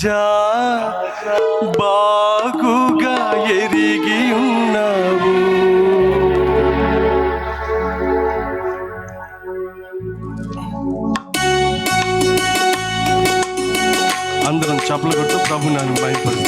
రాజా బాగుగా ఎరిగి ఉన్నావు. అందరం చప్పలు కొట్టు ప్రభు నన్ను భయపడు.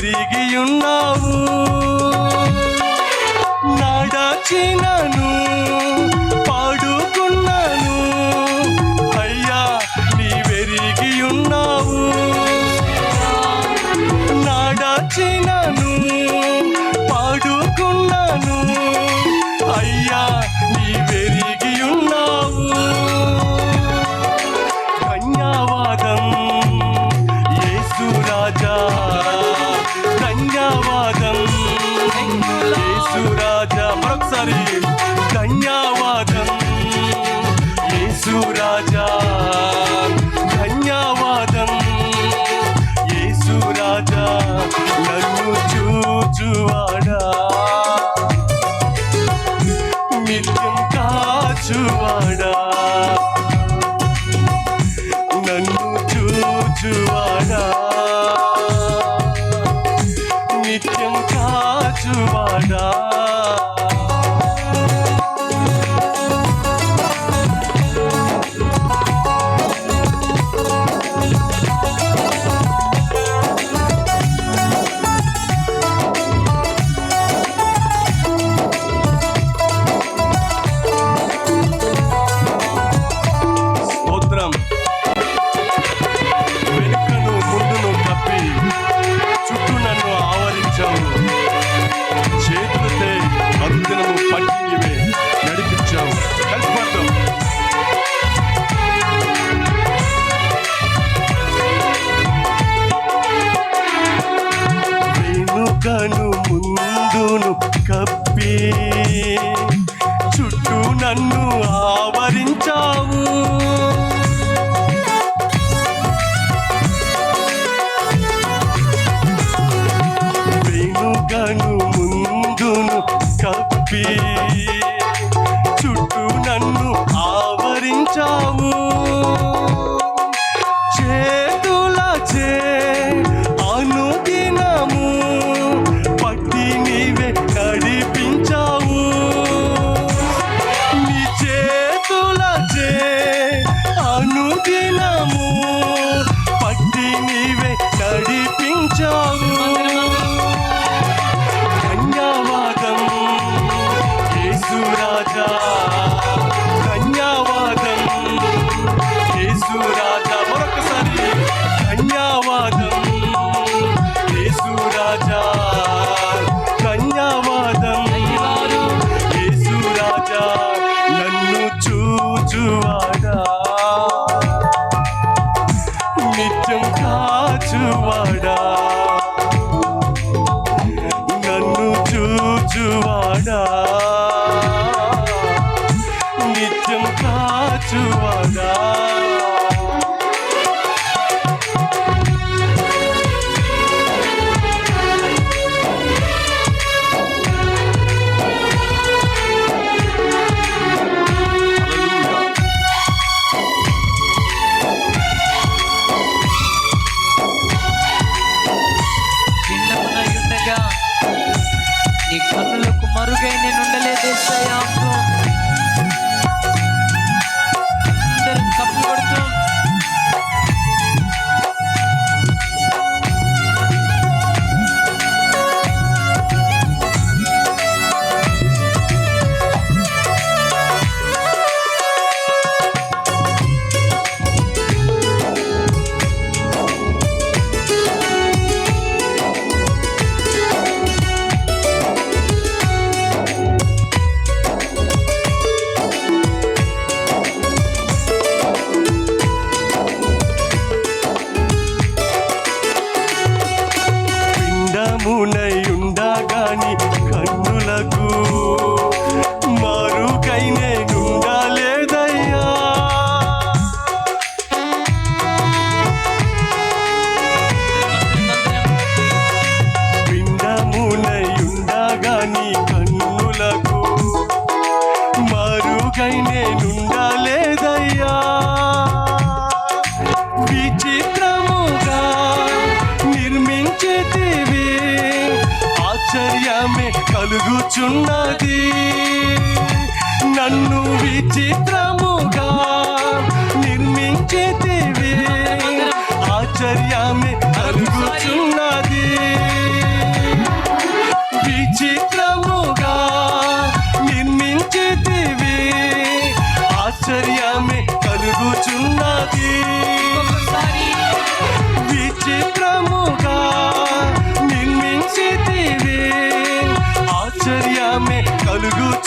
പെരുകിയുണ്ടാവും. యేసు రాజా ధన్యవాదం. యేసు రాజా నన్ను చూచువాడా. నిత్యం కాచువాడా. నన్ను చూచువాడా. నిత్యం కాచువాడా.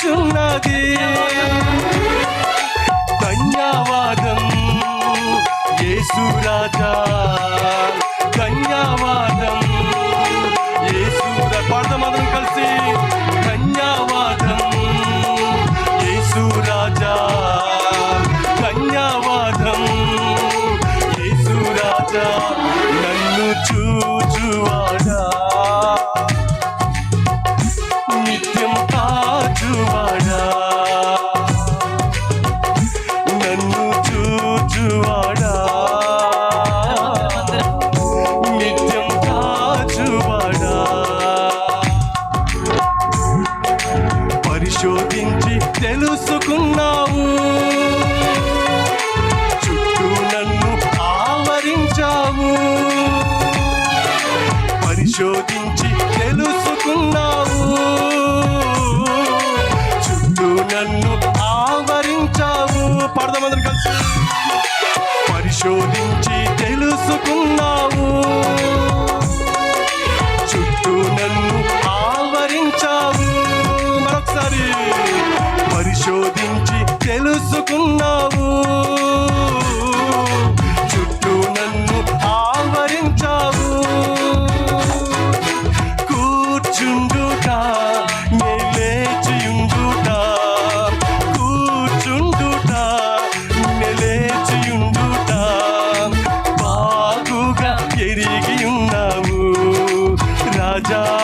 కలుగుచున్నది ధన్యవాదం యేసురాజా తెలుసుకున్నావు 자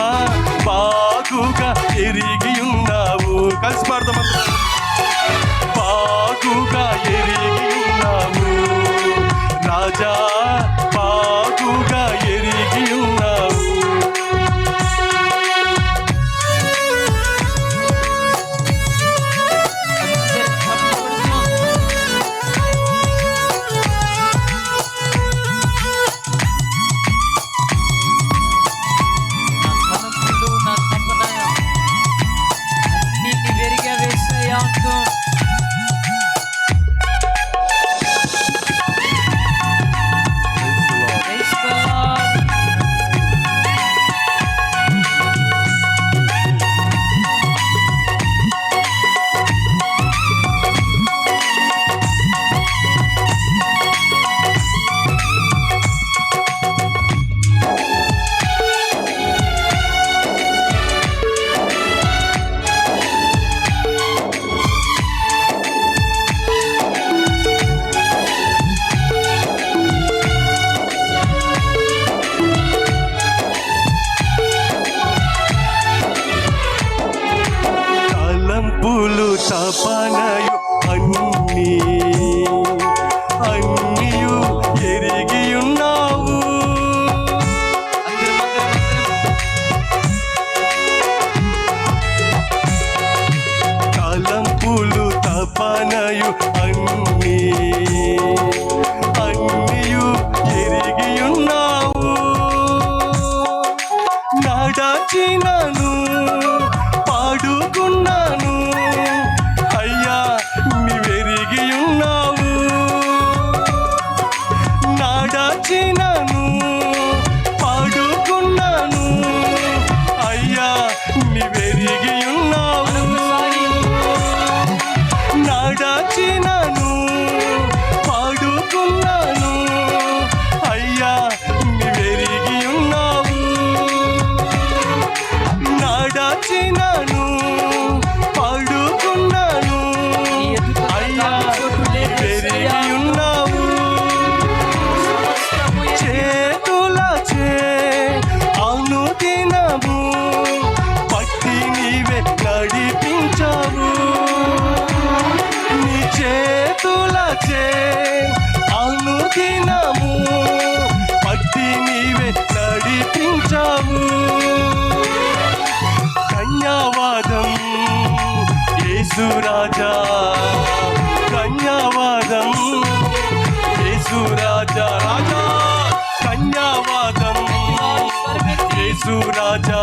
యేసు రాజా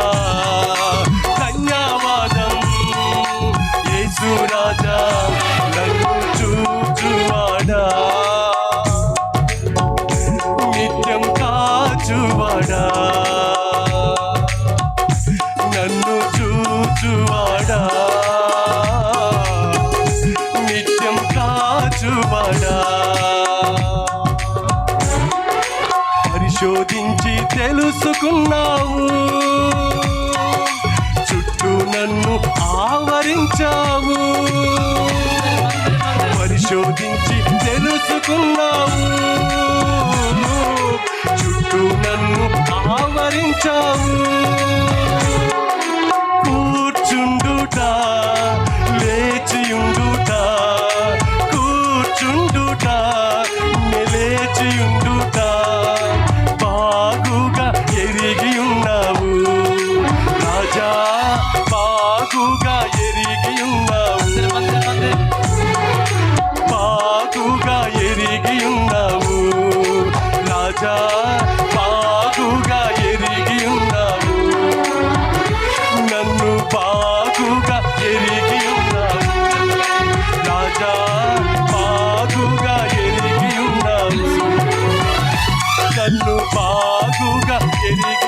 కన్యావాదం యేసు రాజా తెలుసుకున్నావు చుట్టూ నన్ను ఆవరించావు. పరిశోధించి తెలుసుకున్నావు. చుట్టూ నన్ను ఆవరించావు. కూర్చుండుట లేచియుండుట. బాగుగా ఎరిగియున్నావు. బాగుగా ఎరిగియున్నావు. రాజా బాగుగా ఎరిగియున్నావు. నన్ను బాగుగా ఎరిగియున్నావు. రాజా బాగుగా ఎరిగియున్నావు. నన్ను బాగుగా ఎరిగి